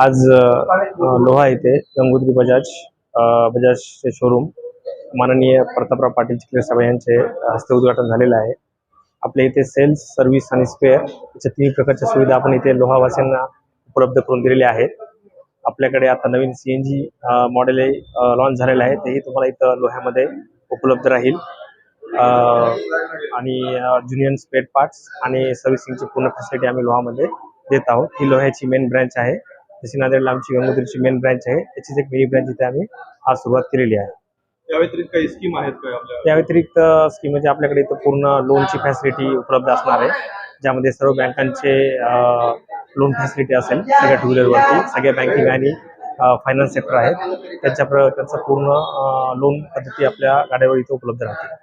आज लोहा येथे गंगोत्री बजाज अ, बजाजचे शोरूम माननीय प्रतापराव पाटील चिखले साहेब यांचे हस्ते उद्घाटन झालेलं आहे. आपल्या इथे सेल्स सर्व्हिस आणि स्पेअर याच्या तीन प्रकारच्या सुविधा आपण इथे लोहावासींना उपलब्ध करून दिलेल्या आहेत. आपल्याकडे आता नवीन C N G model launch झालेलं आहे. तेही तुम्हाला इथं लोह्यामध्ये उपलब्ध राहील. अ, आणि ज्युनियन स्पेड पार्ट्स आणि सर्व्हिसिंगची पूर्ण फॅसिलिटी आम्ही लोहामध्ये देत आहोत. ही लोह्याची मेन ब्रँच आहे. जशी नांदेडला आमची गंगोत्रीची मेन ब्रँच आहे त्याचीच एक मिनी ब्रँच इथे आम्ही आज सुरुवात केलेली आहे. या व्यतिरिक्त काही स्कीम आहेत का आपल्या? त्या व्यतिरिक्त स्कीम म्हणजे आपल्याकडे इथं पूर्ण लोनची फॅसिलिटी उपलब्ध असणार आहे ज्यामध्ये सर्व बँकांचे लोन फॅसिलिटी असेल सगळ्या टू व्हीलरवरती सगळ्या बँकिंग आणि फायनान्स सेक्टर आहेत. त्यांच्या त्यांचा पूर्ण लोन पद्धती आपल्या गाड्यावर इथं उपलब्ध राहते